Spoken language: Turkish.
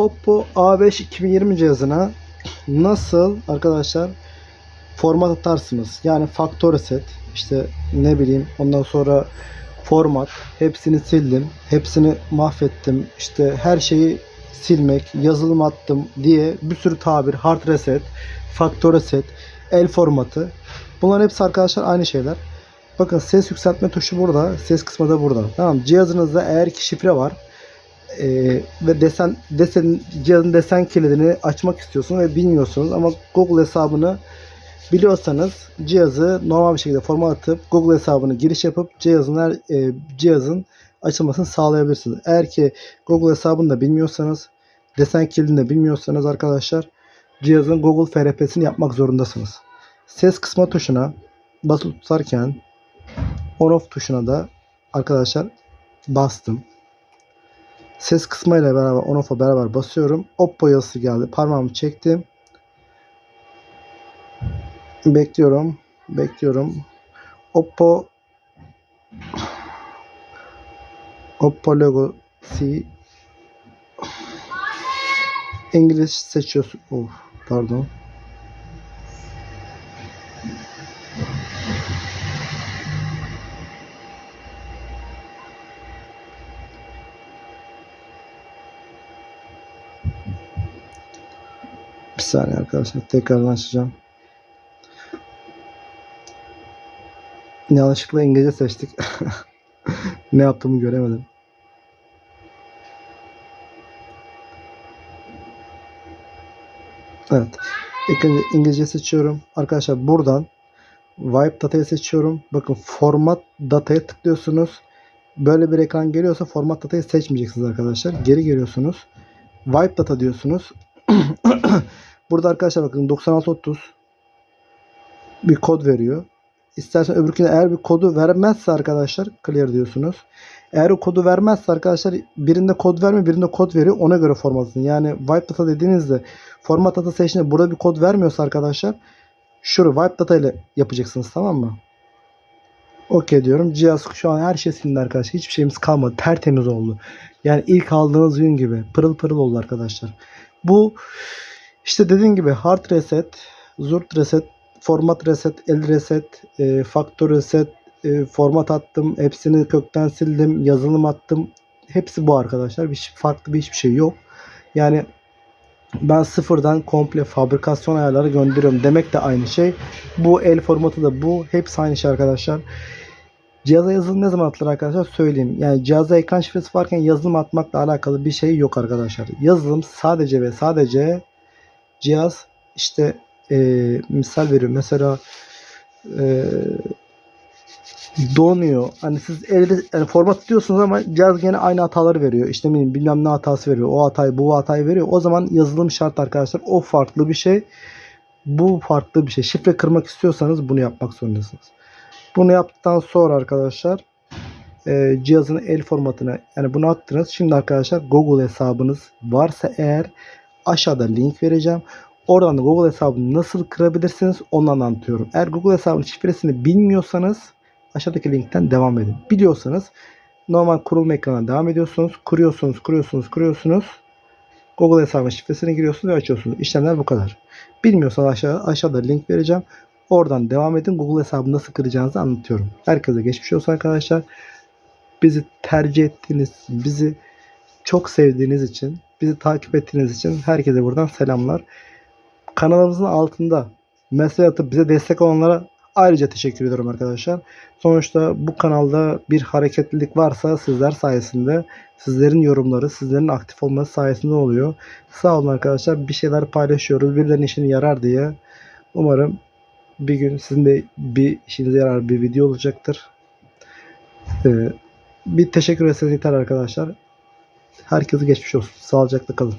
Oppo A5 2020 cihazına nasıl arkadaşlar format atarsınız? Yani faktör reset, işte ne bileyim ondan sonra format, hepsini sildim, hepsini mahvettim, işte her şeyi silmek, yazılım attım diye bir sürü tabir, hard reset, faktör reset, el formatı. Bunların hepsi arkadaşlar aynı şeyler. Bakın ses yükseltme tuşu burada, ses kısmı da burada. Tamam cihazınızda eğer ki şifre var e, ve desen, desen cihazın desen kilidini açmak istiyorsunuz ve bilmiyorsunuz ama Google hesabını biliyorsanız cihazı normal bir şekilde format atıp Google hesabını giriş yapıp cihazın her, e, cihazın açılmasını sağlayabilirsiniz. Eğer ki Google hesabını da bilmiyorsanız desen kilidini de bilmiyorsanız arkadaşlar cihazın Google FRP'sini yapmak zorundasınız. Ses kısma tuşuna basılı tutarken on off tuşuna da arkadaşlar bastım. Ses kısmıyla beraber on off'a beraber basıyorum. Oppo yazısı geldi. Parmağımı çektim. Bekliyorum. Bekliyorum. Oppo Oppo logo C İngiliz seçiyorsun. Of, pardon. Bir saniye arkadaşlar. Tekrardan açacağım. Yanlışlıkla İngilizce seçtik. ne yaptığımı göremedim. Evet. İlk önce İngilizce seçiyorum. Arkadaşlar buradan Wipe datayı seçiyorum. Bakın format dataya tıklıyorsunuz. Böyle bir ekran geliyorsa format datayı seçmeyeceksiniz arkadaşlar. Geri geliyorsunuz. Wipe data diyorsunuz. Burada arkadaşlar bakın 9630 bir kod veriyor. İstersen öbürküne eğer bir kodu vermezse arkadaşlar clear diyorsunuz. Eğer o kodu vermezse arkadaşlar birinde kod vermiyor birinde kod veriyor ona göre formatını. Yani wipe data dediğinizde format data seçtiğinde burada bir kod vermiyorsa arkadaşlar şunu wipe data ile yapacaksınız tamam mı? Okey diyorum. Cihaz şu an her şey silindi arkadaşlar. Hiçbir şeyimiz kalmadı. Tertemiz oldu. Yani ilk aldığınız gün gibi. Pırıl pırıl oldu arkadaşlar. Bu işte dediğim gibi hard reset, zurt reset, format reset, el reset, e, faktör reset, e, format attım. Hepsini kökten sildim. Yazılım attım. Hepsi bu arkadaşlar. Bir farklı bir hiçbir şey yok. Yani ben sıfırdan komple fabrikasyon ayarları gönderiyorum demek de aynı şey. Bu el formatı da bu. Hepsi aynı şey arkadaşlar. Cihaza yazılım ne zaman atılır arkadaşlar söyleyeyim. Yani cihaza ekran şifresi varken yazılım atmakla alakalı bir şey yok arkadaşlar. Yazılım sadece ve sadece cihaz işte e, misal veriyorum mesela e, donuyor. Hani siz elde yani format diyorsunuz ama cihaz gene aynı hataları veriyor. İşte bileyim bilmem ne hatası veriyor. O hatayı bu hatayı veriyor. O zaman yazılım şart arkadaşlar. O farklı bir şey. Bu farklı bir şey. Şifre kırmak istiyorsanız bunu yapmak zorundasınız. Bunu yaptıktan sonra arkadaşlar e, cihazın el formatına yani bunu attınız. Şimdi arkadaşlar Google hesabınız varsa eğer aşağıda link vereceğim. Oradan da Google hesabını nasıl kırabilirsiniz ondan anlatıyorum. Eğer Google hesabının şifresini bilmiyorsanız aşağıdaki linkten devam edin. Biliyorsanız normal kurulma ekranına devam ediyorsunuz. Kuruyorsunuz, kuruyorsunuz, kuruyorsunuz. Google hesabının şifresini giriyorsunuz ve açıyorsunuz. İşlemler bu kadar. Bilmiyorsanız aşağı, aşağıda link vereceğim. Oradan devam edin. Google hesabını nasıl kıracağınızı anlatıyorum. Herkese geçmiş olsun arkadaşlar. Bizi tercih ettiğiniz, bizi çok sevdiğiniz için, bizi takip ettiğiniz için herkese buradan selamlar. Kanalımızın altında mesaj atıp bize destek olanlara ayrıca teşekkür ediyorum arkadaşlar. Sonuçta bu kanalda bir hareketlilik varsa sizler sayesinde, sizlerin yorumları, sizlerin aktif olması sayesinde oluyor. Sağ olun arkadaşlar. Bir şeyler paylaşıyoruz. Birilerinin işine yarar diye. Umarım bir gün sizin de bir işinize yarar bir video olacaktır. Ee, bir teşekkür etseniz yeter arkadaşlar. Herkese geçmiş olsun. Sağlıcakla kalın.